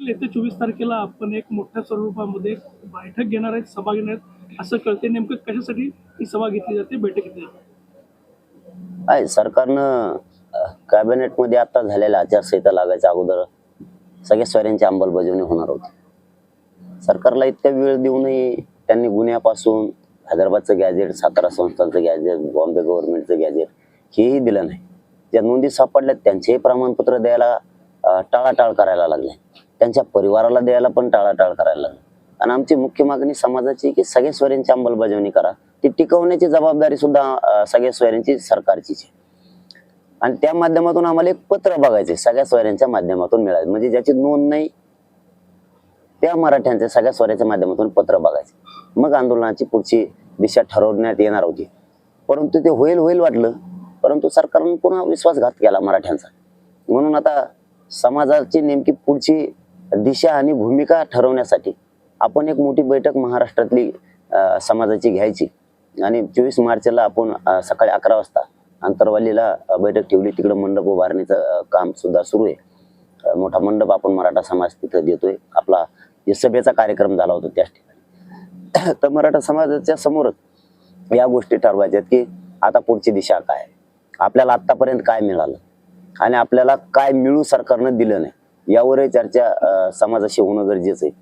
येत्या चोवीस तारखेला आपण एक मोठ्या स्वरूपामध्ये बैठक घेणार आहेत सभा घेणार आहेत. असं कळते नेमकं कशासाठी ही सभा घेतली जाते? बैठक घेतली जाते. सरकारनं कॅबिनेटमध्ये आता झालेल्या आचारसंहिता लागायच्या अगोदर सगळ्या स्वाऱ्यांची अंमलबजावणी होणार होती. सरकारला इतका वेळ देऊनही त्यांनी गुन्ह्यापासून हैदराबादचं गॅजेट सातारा संस्थांचं गॅजेट बॉम्बे गव्हर्नमेंटचं गॅजेट हेही दिलं नाही. ज्या नोंदी सापडल्यात त्यांचेही प्रमाणपत्र द्यायला टाळाटाळ करायला लागले. त्यांच्या परिवाराला द्यायला पण टाळाटाळ करायला लागलं. आणि आमची मुख्य मागणी समाजाची की सगळ्या स्वरांची अंमलबजावणी करा. ती टिकवण्याची जबाबदारी सुद्धा सगळ्या स्वरांची सरकारचीच आहे. आणि त्या माध्यमातून आम्हाला एक पत्र बघायचे सगळ्या स्वरांच्या माध्यमातून मिळायचं. म्हणजे ज्याची नोंद नाही त्या मराठ्यांच्या सगळ्या स्वराच्या माध्यमातून पत्र बघायचे. मग आंदोलनाची पुढची दिशा ठरवण्यात येणार होती. परंतु ते होईल होईल वाटलं. परंतु सरकारनं पुन्हा विश्वासघात केला मराठ्यांचा. म्हणून आता समाजाची नेमकी पुढची दिशा आणि भूमिका ठरवण्यासाठी आपण एक मोठी बैठक महाराष्ट्रातली समाजाची घ्यायची. आणि चोवीस मार्चला आपण सकाळी अकरा वाजता आंतरवालीला बैठक ठेवली. तिकडं मंडप उभारणीचं काम सुद्धा सुरू आहे. मोठा मंडप आपण मराठा समाज तिथं देतोय. आपला जे सभेचा कार्यक्रम झाला होता त्याच ठिकाणी. तर मराठा समाजाच्या समोरच या गोष्टी ठरवायच्यात की आता पुढची दिशा काय? आपल्याला आतापर्यंत काय मिळालं? आणि आपल्याला काय मिळू सरकारनं दिलं नाही? यावरही चर्चा समाजाशी होणं गरजेचं आहे.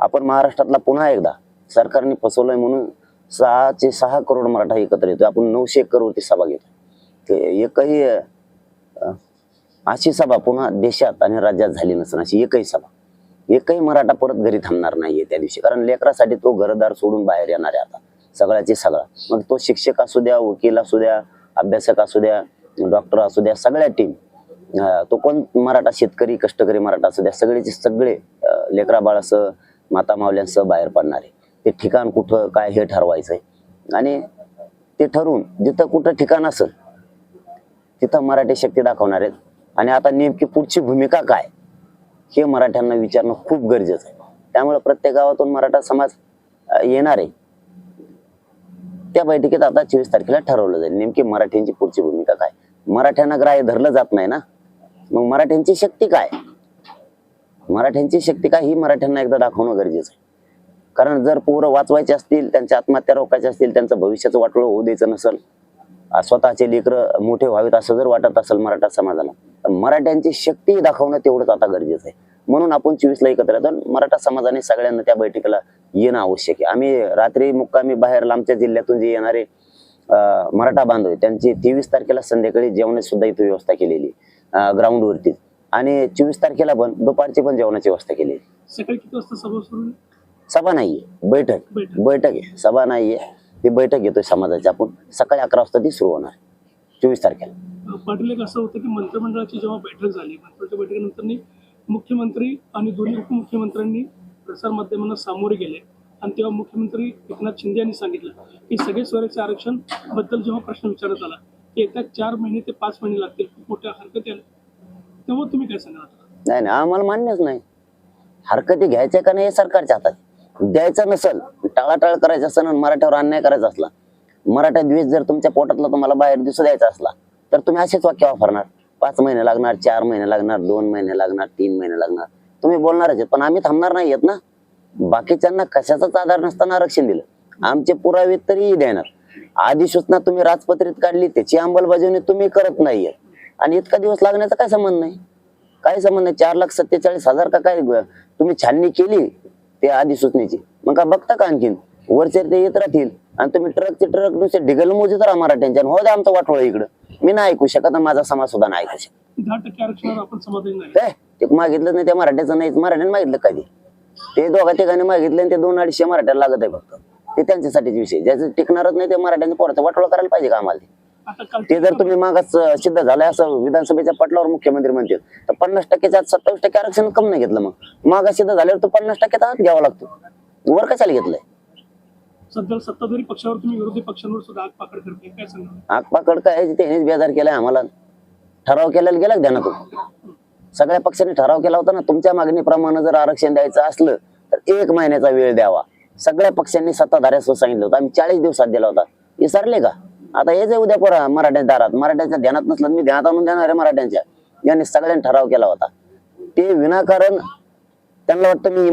आपण महाराष्ट्रातला पुन्हा एकदा सरकारने फसवलंय म्हणून सहाचे सहा करोड मराठा एकत्र येतो आपण नऊशे करोडची सभा घेतो ते एकही अशी सभा पुन्हा देशात आणि राज्यात झाली नसेल अशी एकही सभा. एकही मराठा परत घरी थांबणार नाहीये त्या दिवशी. कारण लेकरासाठी तो घरदार सोडून बाहेर येणार आहे आता. सगळ्याची सगळा. मग तो शिक्षक असू द्या वकील असू द्या अभ्यासक असू द्या डॉक्टर असू द्या सगळ्या टीम तो कोण? मराठा शेतकरी कष्टकरी मराठा असू द्या. सगळेचे सगळे लेकरा बाळासह माता मावल्यांसह बाहेर पडणारे ते ठिकाण कुठं काय हे ठरवायचंय. आणि ते ठरवून जिथं कुठं ठिकाण असेल तिथं मराठी शक्ती दाखवणार आहेत. आणि आता नेमकी पुढची भूमिका काय? हे मराठ्यांना विचारणं खूप गरजेचं आहे. त्यामुळे प्रत्येक गावातून मराठा समाज येणार आहे. त्या बैठकीत आता चोवीस तारखेला ठरवलं जाईल. नेमकी मराठ्यांची पुढची भूमिका काय? मराठ्यांना ग्राह्य धरलं जात नाही ना? मग मराठ्यांची शक्ती काय? मराठ्यांची शक्ती काय ही मराठ्यांना एकदा दाखवणं गरजेचं आहे. कारण जर पोरं वाचवायचे असतील त्यांच्या आत्महत्या रोखायच्या असतील त्यांचं भविष्याचं वाटोळं होऊ द्यायचं नसेल स्वतःचे लेकरं मोठे व्हावेत असं जर वाटत असेल मराठा समाजाला तर मराठ्यांची शक्ती दाखवणं तेवढंच आता गरजेचं आहे. म्हणून आपण चोवीसला एकत्र येतो मराठा समाजाने सगळ्यांना त्या बैठकीला येणं आवश्यक आहे. आम्ही रात्री मुक्कामी बाहेर लांबच्या जिल्ह्यातून जे येणारे मराठा बांधव त्यांची तेवीस तारखेला संध्याकाळी जेवणाची सुद्धा इथं व्यवस्था केलेली आहे. वरती. आणि चोवीस तारखेला पण दुपारची पण जेवणाची व्यवस्था केलेली सकाळी किती वाजता सभा सुरू? सभा नाहीये. बैठक. बैठक. आहे. सभा नाहीये. ती बैठक घेतोय समाजाची. आपण सकाळी अकरा वाजता ती सुरू होणार. चोवीस तारखेला. पाटील एक असं होतं की मंत्रिमंडळाची जेव्हा बैठक झाली मंत्रिमंडळाच्या बैठकीनंतर मुख्यमंत्री आणि दोन्ही उपमुख्यमंत्र्यांनी प्रसारमाध्यमांना सामोरे गेले. आणि तेव्हा मुख्यमंत्री एकनाथ शिंदे यांनी सांगितलं की सगळे स्वराज्य आरक्षणबद्दल जेव्हा प्रश्न विचारण्यात आला की चार महिने ते पाच महिने लागतील खूप मोठ्या हरकत तेव्हा तुम्ही काय सांगणार नाही नाही आम्हाला मान्यच नाही. हरकती घ्यायच्या का नाही हे सरकारच्या हातात द्यायचं नसल टाळाटाळ करायचं असेल आणि मराठ्यावर अन्याय करायचा असला. मराठा द्वेष जर तुमच्या पोटातला तुम्हाला बाहेर दिसू द्यायचा असला तर तुम्ही असेच वाक्य वापरणार. पाच महिने लागणार चार महिने लागणार दोन महिने लागणार तीन महिने लागणार. तुम्ही बोलणारच आहेत पण आम्ही थांबणार नाही आहेत ना. बाकीच्यांना कशाचाच आधार नसताना आरक्षण दिलं. आमचे पुरावे तरीही देणार. अधिसूचना तुम्ही राजपत्रित काढली त्याची अंमलबजावणी तुम्ही करत नाहीये. आणि इतका दिवस लागण्याचा काय संबंध नाही? काही संबंध नाही? चार लाख सत्तेचाळीस हजार का काय तुम्ही छाननी केली त्या अधिसूचनेची मग का बघता का आणखीन? वरचे ते येत राहतील आणि तुम्ही ट्रकचे ट्रक नुसते ढिगल मोजित राहा मराठ्यांच्या हो द्या आमचं वाटोळ इकडं. मी नाही ऐकू शकत माझा समाज सुद्धा नाही ऐकू शकत. नाही. काय? ते मागितलं नाही त्या मराठ्याचं नाहीच. मराठ्याने मागितलं कधी? ते दोघा ठिकाणी मागितलं आणि ते दोन अडीचशे मराठ्याला लागत आहे फक्त. ते त्यांच्यासाठीच विषय. ज्याचं टिकणारच नाही ते मराठ्यांनी पोराचं वाटोळ करायला पाहिजे का आम्हाला? ते? ते जर तुम्ही मागास सिद्ध झालंय असं विधानसभेच्या पटलावर मुख्यमंत्री म्हणतील तर पन्नास टक्क्याच्या आत सत्तावीस टक्के आरक्षण कम नाही घेतलं मग. मागास सिद्ध झाल्यावर तो पन्नास टक्क्याचा आत घ्यावा लागतो. वर कशाला घेतलंय? सध्या सत्ताधारी पक्षावर तुम्ही विरोधी पक्षांवर सुद्धा आग पाकड करते काय सांगा आगपाकड काय? त्यानेच बेजार केलाय आम्हाला. ठराव केलेला गेला ध्यानातून सगळ्या पक्षांनी ठराव केला होता ना तुमच्या मागणीप्रमाणे जर आरक्षण द्यायचं असलं तर एक महिन्याचा वेळ द्यावा. सगळ्या पक्षांनी सत्ताधाऱ्यासह सांगितलं होतं. आम्ही चाळीस दिवसात दिला होता. विसरले का? आता हेच जे उद्या पोरा मराठ्या दारात मराठ्यांच्या ध्यानात नसलं मी ध्यानात आणून देणार आहे मराठ्यांच्या. यांनी सगळ्यांनी ठराव केला होता. ते विनाकारण त्यांना वाटतं मी